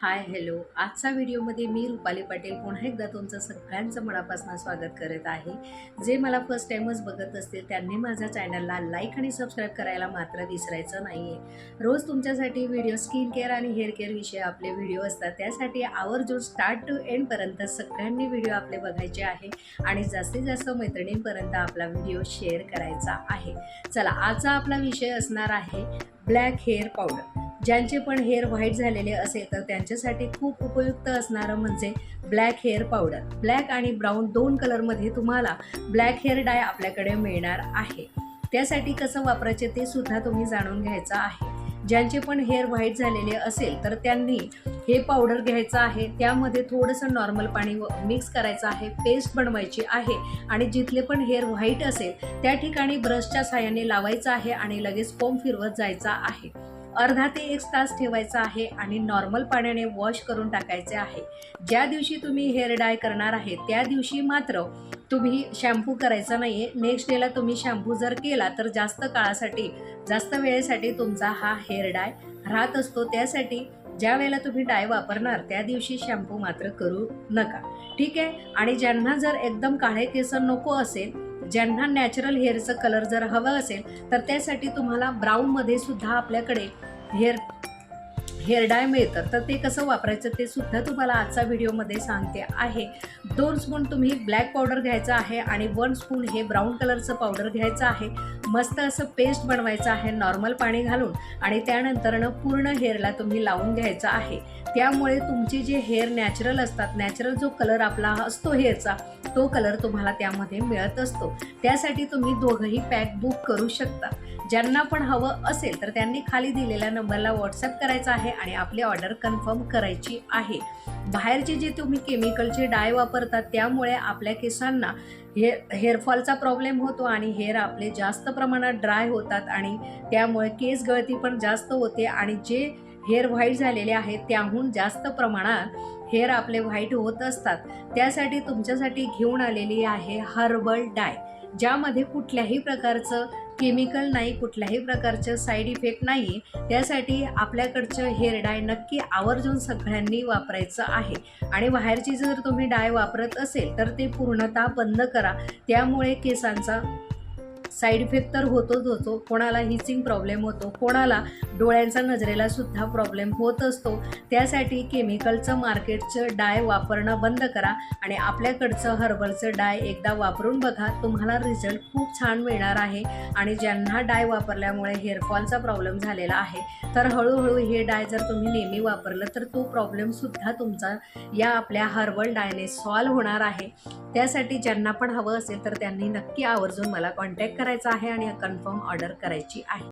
Hi hello आजच्या व्हिडिओमध्ये मी रुपाली पाटील पुन्हा एकदा तुमचं सगळ्यांचं मनापासून स्वागत करत आहे. जे मला फर्स्ट टाईमच बघत असतील त्यांनी माझ्या चॅनलला लाईक आणि सबस्क्राईब करायला मात्र विसरायचं नाही आहे रोज तुमच्यासाठी व्हिडिओ स्किन केअर आणि हेअर केअर विषयी आपले व्हिडिओ असतात. त्यासाठी आवर्जून स्टार्ट टू एंडपर्यंत सगळ्यांनी व्हिडिओ आपले बघायचे आहे आणि जास्तीत जास्त मैत्रिणींपर्यंत आपला व्हिडिओ शेअर करायचा आहे. चला आजचा आपला विषय असणार आहे ब्लॅक हेअर पावडर ज्यांचे पण हेअर व्हाईट झालेले असेल तर त्यांच्यासाठी खूप उपयुक्त असणारं म्हणजे ब्लॅक हेअर पावडर ब्लॅक आणि ब्राऊन दोन कलरमध्ये तुम्हाला ब्लॅक हेअर डाय आपल्याकडे मिळणार आहे. त्यासाठी कसं वापरायचे ते सुद्धा तुम्ही जाणून घ्यायचं आहे. ज्यांचे पण हेअर व्हाईट झालेले असेल तर त्यांनी हे पावडर घ्यायचं आहे. त्यामध्ये थोडंसं नॉर्मल पाणी मिक्स करायचं आहे. पेस्ट बनवायची आहे आणि जिथले पण हेअर व्हाईट असेल त्या ठिकाणी ब्रशच्या साह्याने लावायचं आहे आणि लगेच फोम फिरवत जायचा आहे. अर्धा ते एक तास ठेवायचा आहे आणि नॉर्मल पाण्याने वॉश करून टाकायचे आहे. ज्या दिवशी तुम्ही हेअर डाय करणार आहे त्या दिवशी मात्र तुम्ही शॅम्पू करायचा नाही आहे नेक्स्ट डेला तुम्ही शॅम्पू जर केला तर जास्त काळासाठी जास्त वेळेसाठी तुमचा हा हेअर डाय राहत असतो. त्यासाठी ज्या वेळेला तुम्ही डाय वापरणार त्या दिवशी शॅम्पू मात्र करू नका. ठीक आहे? आणि ज्यांना जर एकदम काळे केस नको असेल ज्यांना नॅचरल हेअरचं कलर जर हवं असेल तर त्यासाठी तुम्हाला ब्राऊनमध्ये सुद्धा आपल्याकडे हेअर हेअर डाय मिळतं तर ते कसं वापरायचं ते सुद्धा तुम्हाला आजचा व्हिडिओमध्ये सांगते आहे. दोन स्पून तुम्ही ब्लॅक पावडर घ्यायचा आहे आणि वन स्पून हे ब्राऊन कलरचं पावडर घ्यायचं आहे. मस्त असं पेस्ट बनवायचं आहे नॉर्मल पाणी घालून आणि त्यानंतरनं पूर्ण हेअरला तुम्ही लावून घ्यायचं आहे. त्यामुळे तुमचे जे हेअर नॅचरल असतात नॅचरल जो कलर आपला असतो हेअरचा तो कलर तुम्हाला त्यामध्ये मिळत असतो. त्यासाठी तुम्ही दोघंही पॅक बुक करू शकता. ज्यांना पण हवं असेल तर त्यांनी खाली दिलेल्या नंबरला व्हॉट्सअप करायचा आहे आणि आपली ऑर्डर कन्फर्म करायची आहे. बाहेरचे जे तुम्ही केमिकलचे डाय वापरतात त्यामुळे आपल्या केसांना हे हेअरफॉलचा प्रॉब्लेम होतो आणि हेअर आपले जास्त प्रमाणात ड्राय होतात आणि त्यामुळे केस गळती पण जास्त होते आणि जे हेअर व्हाईट झालेले आहेत त्याहून जास्त प्रमाणात हेअर आपले व्हाईट होत असतात. त्यासाठी तुमच्यासाठी घेऊन आलेली आहे हर्बल डाय ज्यामध्ये कुठल्याही प्रकारचं केमिकल नाही कुठल्याही प्रकारचं साईड इफेक्ट नाही. त्यासाठी आपल्याकडचं हेअर डाय नक्की आवर्जून सगळ्यांनी वापरायचं आहे. आणि बाहेरची जर तुम्ही डाय वापरत असेल तर ते पूर्णतः बंद करा. त्यामुळे केसांचा साईड इफेक्ट तर होतोच होतो. कोणाला हिचिंग प्रॉब्लेम होतो कोणाला डोळ्यांचा नजरेला सुद्धा प्रॉब्लेम होत असतो. त्यासाठी केमिकलचं मार्केटचं डाय वापरणं बंद करा आणि आपल्याकडचं हर्बलचं डाय एकदा वापरून बघा. तुम्हाला रिझल्ट खूप छान मिळणार आहे आणि ज्यांना डाय वापरल्यामुळे हेअरफॉलचा प्रॉब्लेम झालेला आहे तर हळूहळू हे डाय जर तुम्ही नेहमी वापरलं तर तो प्रॉब्लेमसुद्धा तुमचा या आपल्या हर्बल डायने सॉल्व होणार आहे. त्यासाठी ज्यांना पण हवं असेल तर त्यांनी नक्की आवर्जून मला कॉन्टॅक्ट करायचा आहे आणि कन्फर्म ऑर्डर करायची आहे.